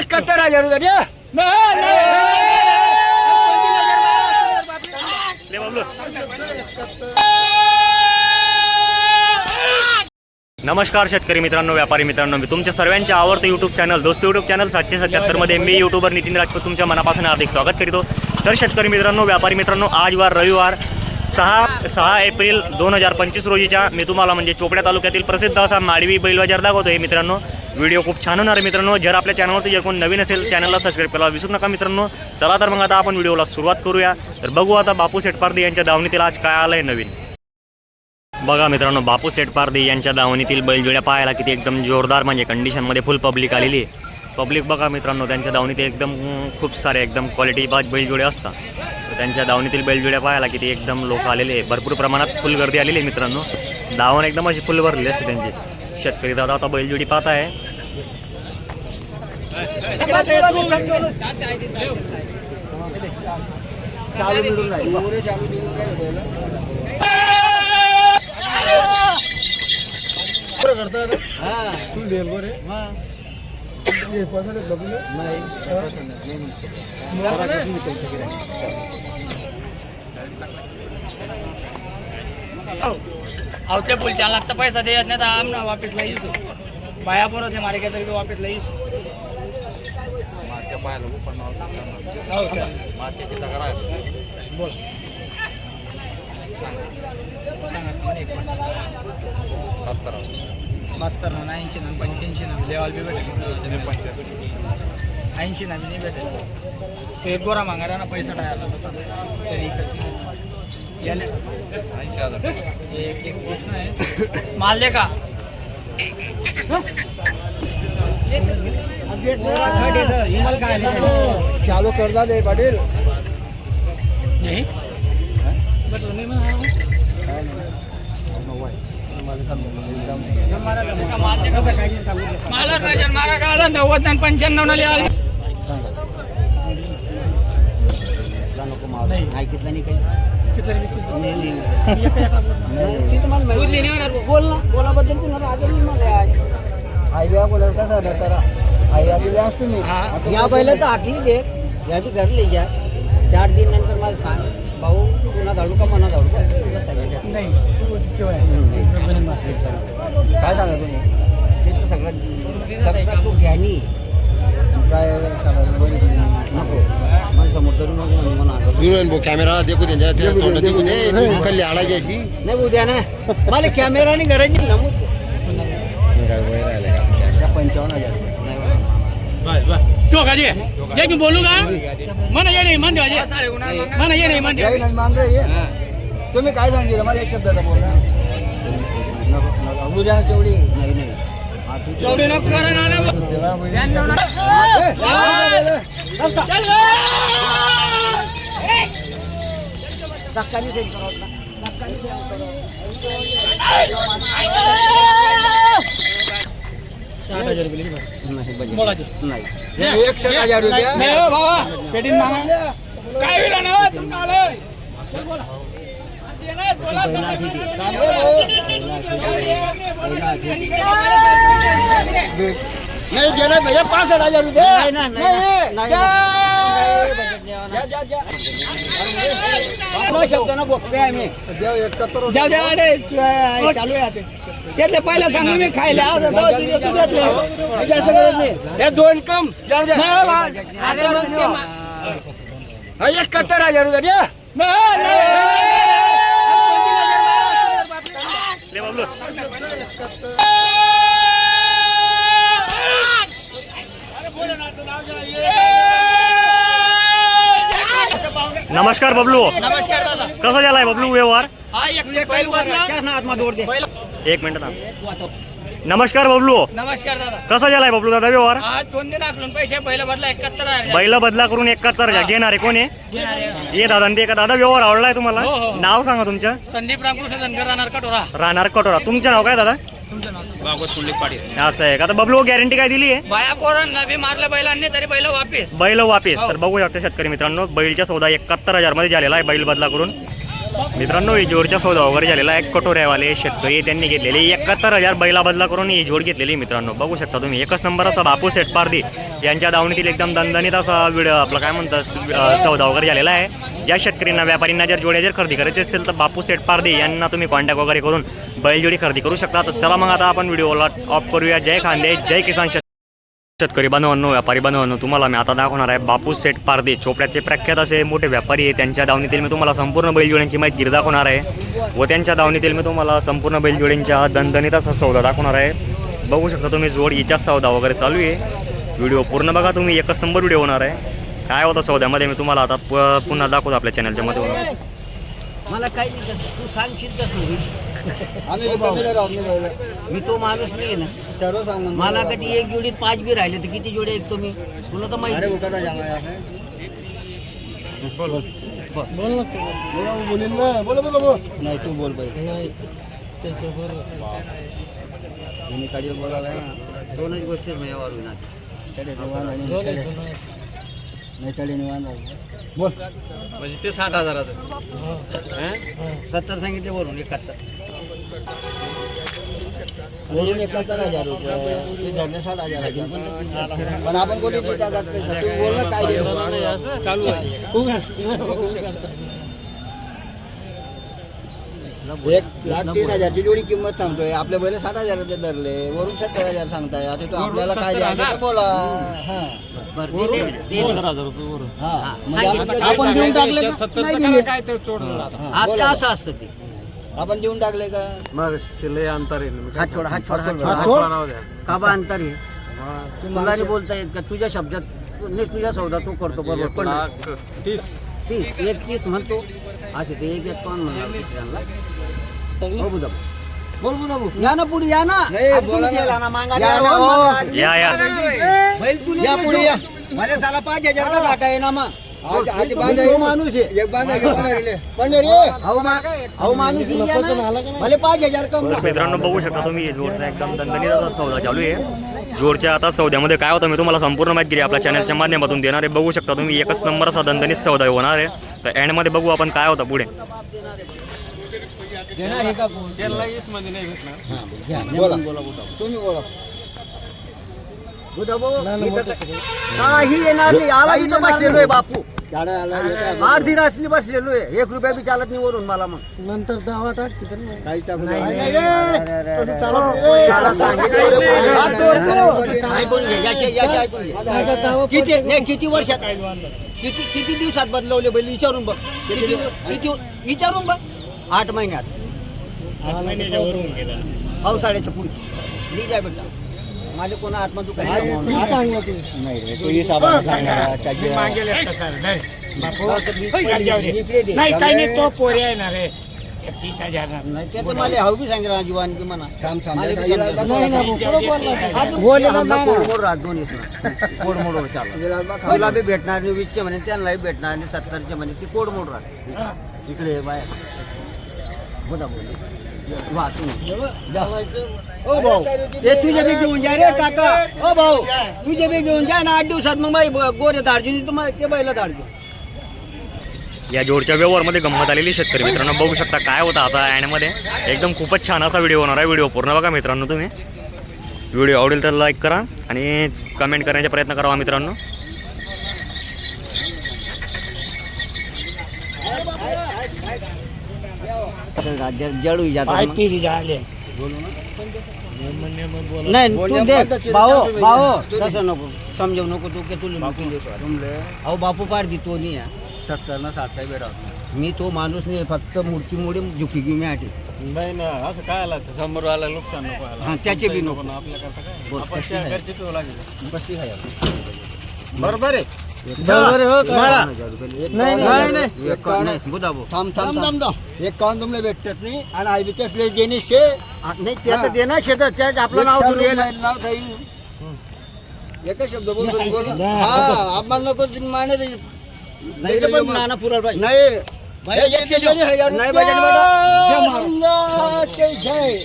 एकाहत्तर हजार रुपये द्या ले बबलू नमस्कार शेतकरी मित्रांनो व्यापारी मित्रांनो मी तुमच्या सर्वांच्या आवडतं यूट्यूब चॅनल दोस्त यूट्यूब चॅनल सातशे सत्याहत्तरमध्ये मी यूट्यूबर नितीन राजपूत तुमच्या मनापासून हार्दिक स्वागत करीतो. तर शेतकरी मित्रांनो व्यापारी मित्रांनो आज वार रविवार सहा सहा एप्रिल दोन हजार पंचवीस रोजीच्या मी तुम्हाला म्हणजे चोपड्या तालुक्यातील प्रसिद्ध असा माडवी बैल बाजार दाखवतो आहे मित्रांनो. व्हिडिओ खूप छान होणार आहे मित्रांनो. जर आपल्या चॅनलवरती जर कोण नवीन असेल चॅनलला सबस्क्राईब करायला विसरू नका मित्रांनो. चला तर मग आता आपण व्हिडिओला सुरुवात करूया. तर बघू आता बापू सेटपारदे यांच्या दावणीतील आज काय आलं आहे नवीन. बघा मित्रांनो बापू सेटपारदे यांच्या दावणीतील बैलजोड्या पाहायला किती एकदम जोरदार म्हणजे कंडिशनमध्ये फुल पब्लिक आलेली आहे. पब्लिक बघा मित्रांनो त्यांच्या दावणीत एकदम खूप सारे एकदम क्वालिटी बाज बैलजोड्या असतात. तर त्यांच्या दावणीतील बैलजोड्या पाहायला किती एकदम लोक आलेले आहे. भरपूर प्रमाणात फुल गर्दी आलेली आहे मित्रांनो. दावण एकदम अशी फुल भरलेली असते त्यांची. शेतकरी दादा आता बैलजोडी पाहत आहे. चालू मिळून चालू मिळून काय रे हा. तू देल बरे हे पसंत नाही पुलच्या लागता पैसा देत नाही तर आमना वापिसला येईस बाया परत आहे मारे काय तरी लईस येईस हो का? बोल सांगा तुम्हाला एक बहात्तर ना ऐंशी ना पंच्याऐंशी ना लेवाल बी भेटेल ऐंशी ना बी नाही भेटेल ते गोरा मागायला ना पैसा टाळायला होता तरी कसं गेले एक एक प्रश्न आहे माल दे का चालू म्हणा काय नाही. माल का का नव्वद आणि पंच्याण्णव ना लिहा नाही ऐकितलं नाही काही. बोल ना. बोलाबद्दल तुला राजा नाही मला आईया बोलत कसा ना तर आईया दिली असतो मी हा. या पहिलं तर आटली दे या बी घरली जा. चार दिन नंतर मला सांग भाऊ पुन्हा धाडू का मना धाडू का? तुला सांगितलं. नाही तू आहे. काय सांगा तुम्ही? तिथं सगळं सगळं खूप ज्ञानी काय नको. मन समोर तरी नको म्हणे हिरोईन भाऊ कॅमेरा देखू दे देखू दे तू खाल्ली आळायची अशी. नाही उद्या ना. मला कॅमेराने गरज नाही नमूद पंचावन्न हज़ार. बा. तो का जे जे मी बोलू का म्हणा ये नाही म्हणते जे म्हणा ये नाही काही नाही मान रे. तुम्ही काय सांगितलं मला एक शब्दाचा बोल ना नको, नको. उद्या तेवढी नाही. एवढे नको करा ना साठ हजार रुपये लिही बरं. नाही, बजेट. बोला ते. नाही हे एकशे हजार रुपये नाही हो बाबा पेटीन मागा काय होईल ना तुमचं आलं बोला पहिला ठीक आहे. ए, भाऊ. पहिला ठीक आहे. नाही देणार भैया पाच हजार रुपये नाही नाही नाही नाही. नाही, शब्द आम्ही जाऊ द्या अरे चालू आहे. त्यातले पहिला मी खायला दोन कम जाऊ द्या एकाहत्तर हजार रुपये बबलू? नमस्कार दादा. कसा झालाय बबलू व्यवहार? हा एक बैल मिनिट ना नमस्कार बबलू. नमस्कार दादा. कसा झालाय बबलू दादा व्यवहार? आज दोन दिन आखलून पैसे पहिला बदला एकाहत्तर बैल बदला करून एकाहत्तर घेणार आहे? कोण आहे ये दादा आणि ते का दादा व्यवहार आवडलाय तुम्हाला? हो, हो. नाव सांगा तुमचं. संदीप रामकृष्ण धनगर राहणार कटोरा. राहणार कटोरा. तुमचं नाव काय दादा? तुमचं नाव सांगा. असं आहे का? आता बबलू गॅरंटी काय दिली आहे बाया पोरांना बी मारलं बैलांनी तरी बैल वापिस. बैल वापिस. तर बघू शकता शेतकरी मित्रांनो बैलच्या सौदा एकाहत्तर हजारमध्ये झालेला आहे बैल बदला करून. मित्रांनो ही सौदा वगैरे झालेला आहे. कटोऱ्यावाले शेतकरी त्यांनी घेतलेले एकाहत्तर हजार बैला बदला करून ही जोड घेतलेली मित्रांनो. बघू शकता तुम्ही एकच नंबर असा बापू सेटपारदी यांच्या दावणीतील एकदम दणदणीत असा व्हिडिओ आपला काय म्हणतात सौदा वगैरे झालेला आहे. ज्या शेतकऱ्यांना व्यापाऱ्यांना जर जोड्या जर खरेदी करायची असेल तर बापू सेटपारदी यांना तुम्ही कॉन्टॅक्ट वगैरे करून बैलजोडी खरेदी करू शकता. तर चला मग आता आपण व्हिडिओला ऑफ करूया. जय खांदे जय किसान शेतकरी बांधवांनो व्यापारी बांधवांनो तुम्हाला मी आता दाखवणार आहे. बापू सेठ पारदे चोपड्याचे प्रख्यात असे मोठे व्यापारी आहे त्यांच्या दावणीतील मी तुम्हाला संपूर्ण बैलजोड्यांची माहिती दाखवणार आहे. व त्यांच्या दावणीतील मी तुम्हाला संपूर्ण बैलजोड्यांच्या दणदणीत असा सौदा दाखवणार आहे. बघू शकता तुम्ही जोड हिचा सौदा वगैरे चालू आहे. व्हिडिओ पूर्ण बघा तुम्ही एकच नंबर व्हिडिओ होणार आहे. काय होतं सौद्यामध्ये मी तुम्हाला आता प- पुन्हा दाखवतो आपल्या चॅनलच्या मध्ये मला काही तू सांगशील मी तो माणूस नाही ना. सर्व सांग मग. मला कधी एक जोडीत पाच बी राहिले तर किती जोडे ऐकतो मी? तुला तर अरे माहिती उठाता जागा आहे. बोल. बोल. बोला, बोलीन ना. बोला बोला बोल. नाही तू बोल पाहिजे बोलायला ना दोनच गोष्टी नाही. बोल. म्हणजे ते साठ हजाराचं. सत्तर सांगितले वरून एकाहत्तर. वरून एकाहत्तर हजार रुपये. ते सात हजार हजार. पण आपण कोणी ते जागात पैसा? तू बोल ना काय रे? एक लाख तीस हजारची जोडी किंमत सांगतोय. आपल्या बरे सात हजाराचे धरले. वरून सत्तर हजार सांगताय. आता तू आपल्याला काय द्यायचं ते बोला. हा. बरं दिले. दिले. हा. म्हणजे सांगितलं. आपण- आपण देऊन टाकले का? नाही दिले. आता असं असतं ते. आपण देऊन टाकले का? हात हात छोड हात हात छोड छोड. काबा अंतर आहे? नाही बोलता येत का तुझ्या शब्दात मी तुझ्या सौदा तू करतो बरोबर पण तीस. एक तीस म्हणतो. असे ते एक एक कोण म्हणणार दुसऱ्यांना. हो बुधा बोल बोल बोल या ना पुढे या ना. नाही, आज बोला तुम्ही ना. गेला ना मागायला या ना, हो. मग. या या. बैल या पुढे या. माझ्या साला पाच हजार का घाटा आहे ना मग. आज- आज तो बांधा तो एक- माणूस आहे. एक बांधा घेऊन राहिले. पण रे अहो मा- अहो माणूस येईल या ना. भले पाच हजार कम तर मित्रांनो बघू शकता तुम्ही हे जोडचा एकदम दणदणीत सौदा चालू आहे. जोडच्या आता सौद्यामध्ये काय होतं मी तुम्हाला संपूर्ण माहिती दिली आपल्या चॅनलच्या माध्यमातून देणार आहे. बघू शकता तुम्ही एकच नंबर असा दणदणीत सौदा होणार आहे. तर एंडमध्ये बघू आपण काय होतं पुढे. आहे का. तुम्ही बोला. काही येणार नाही. आला बापू. अर्धी रासली बसलेलो आहे. एक रुपया बी चालत नाही वरून मला मग. काही टाकू नका. तसं चालत नाही रे. त्याला सांगितलं. हात जोड करू. ऐकून घे, याचे- याचे ऐकून घे. किती नाही किती वर्षात? किती किती दिवसात बदलवले बैल? विचारून बघ. किती किती? विचारून बघ. आठ महिन्यात. पावसाळ्याच्या पुढची. ली जाय बेटा माझे कोणा आत्मा तू काही नाही. रे, आहे. काही नाही तो पोरे येणार रे. ते तीस हजार नाही ते तर मला हाऊ बी सांगितलं जीवान की म्हणा. काम थांबलं. मला बी काही सांगितलं. लागलं नाही, नाही, आज बोलले आम्हाला कोडमोड राहत दोन्हीच कोडमोड चालला विलास बा भेटणार नाही वीसचे म्हणे त्यांनाही भेटणार नाही सत्तरचे म्हणे ती कोडमोड राहते इकडे बाय बोला बोल. वा भाऊ तुझे बी घेऊन जा रे काका. हो भाऊ तुझे बी घेऊन जा ना आठ दिवसात मग बाई गोरे धाडजी तर मग ते बैल या जोडच्या व्यवहारमध्ये गंमत आलेली शेतकरी मित्रांनो बघू शकता काय होतं आता ॲडमध्ये एकदम खूपच छान असा व्हिडिओ होणार आहे व्हिडिओ पूर्ण बघा मित्रांनो तुम्ही. व्हिडिओ आवडेल तर लाईक करा आणि कमेंट करण्याचा प्रयत्न करा मित्रांनो. जडू पाय झाले. नाही तू देख. भाऊ. भाऊ तसं नको. समजव नको तू के तुला नको. अहो बापू पार दी तो नाही सत्तर ना साठ काही बेडा मी तो माणूस नाही फक्त मूर्ती मुळे झुकी घेऊन आठी नाही ना असं काय आला? समोर आला नुकसान नको व्हायला. हा, त्याचे बी नको. ना आपल्या करता काय? बोल, आपण कशी आहे? लागेल बरोबर आहे मारा. नाही नाही, नाही. एक का- नाही. बुधा भाऊ. थांब थांब थांब थांब. एक कान तुमले भेटत नाही आणि आय बी तेसले जेनी शे. हा, नाही त्याचं दे ना शेतात त्याच आपलं नाव तुम्ही येईल. नाव थाई. एकच शब्द बोल. हा आम्हाला नको माने नाही तर पण नाना पुराल पाहिजे नाही. भैया एक के जोड़ी है यार नहीं बजन बेटा। गंगा के जय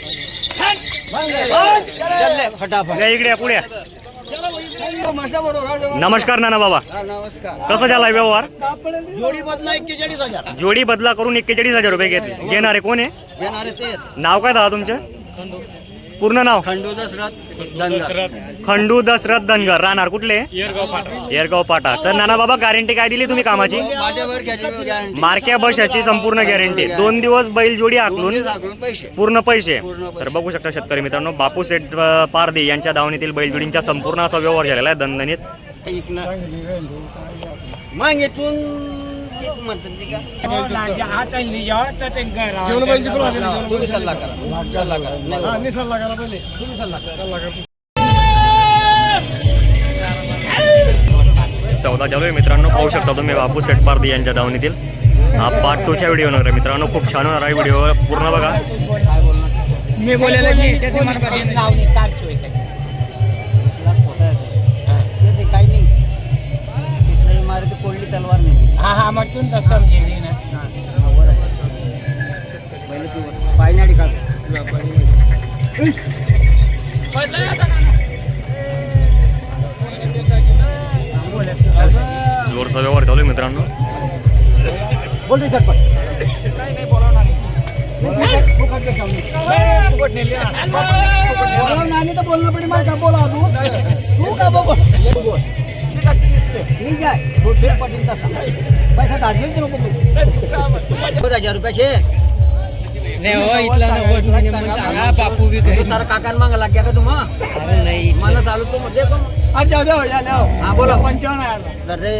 चल ले, फटाफट. या इकडे पुढे नमस्कार नाना बाबा. नमस्कार. कसा झाला व्यवहार? जोडी बदला एक्केचाळीस हजार. जोडी बदला करून एक्केचाळीस हजार रुपये घेतले घेणारे कोण आहे? नाव काय दादा तुमचं? पूर्ण नाव? खंडू दसरथ धनगर. खंडू दशरथ धनगर. राहणार कुठले? येरगाव पाटा तर नाना बाबा गॅरंटी काय दिली तुम्ही कामाची? माझ्यावर गॅरंटी मारक्या बशाची संपूर्ण गॅरंटी दोन दिवस बैल जोडी आखलून पूर्ण पैसे. तर बघू शकता शेतकरी मित्रांनो बापू सेठ पारदे यांच्या दावणीतील बैलजोडींचा संपूर्ण असा व्यवहार झालेला आहे. दणदणीत. मग हो तुम्ही सल्ला करा. सल्ला करा. चौदा चालू आहे मित्रांनो. पाहू शकता तुम्ही बापू सेठ पारदे यांच्या दावणीतील. हा पार्ट टूच्या व्हिडिओ होणार आहे. मित्रांनो खूप छान होणार आहे व्हिडिओ पूर्ण बघा. मी बोलायला की नाही तुम्ही तसं समजेल ना. पायनाडी काढ जोरचा व्यवहार चालू आहे मित्रांनो बोल रे चटपट नानी तर बोलणं पडे मला का बोला तू तू का बघ बोल ठीक आहे तू ते पटेल तसा पैसा काढशील नको तू हजार रुपयाचे नाही हो इथला नको सांगा बापू बी तू तारा काकान मागा लागल्या का तुम्हा नाही मला चालू तू मध्ये पण अच्छा द्या हो द्या हो हा बोला पंचावन्न अरे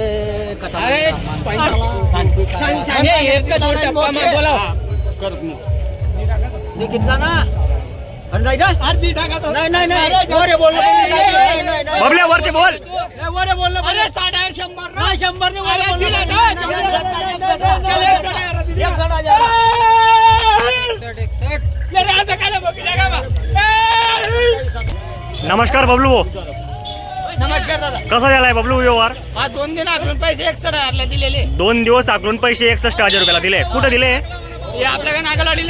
कथा अरे सांग सांग एक का दोन टप्पा मग बोला मी कितला ना अरे नाही का नाही नाही नाही बबल्या वरती बोल वर बोललं शंभर शंभर वर! नमस्कार बबलू नमस्कार दादा कसा झालाय बबलू व्यवहार हा दोन दिन आखून पैसे एकसठ हजारला दिलेले दोन दिवस आकलून पैसे एकसष्ट हजार रुपयाला दिले कुठं दिले हे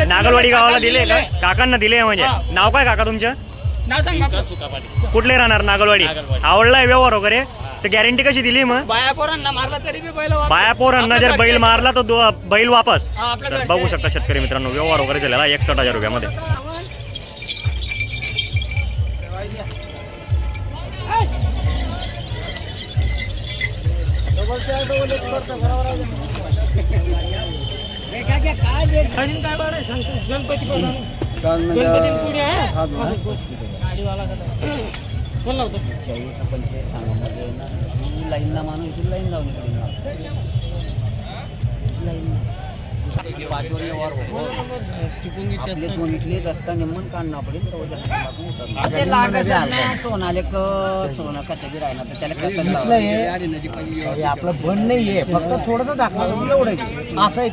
नागलवाडी गावाला दिले का? काकांना दिले म्हणजे. नाव काय काका तुमचं? नाव सांग बापू. कुठले राहणार? नागलवाडी. आवडलाय व्यवहार वगैरे? तर गॅरंटी कशी दिली मग? बाया पोरांना मारला तरी जर बैल मारला तर दो- बैल वापस. तर बघू शकता शेतकरी मित्रांनो व्यवहार वगैरे झालेला एकसष्ट हजार रुपयामध्ये. लाईनला माणूस लाईन जाऊन पाचवर व्यवहार होतो आपले दोन इथले रस्ता निम्मन काढणं पडेल ते लागत सोनाले क सोनं कधी बी राहिला तर त्याला कसं आपलं बंद नाहीये फक्त थोडंसं दाखवा एवढं असं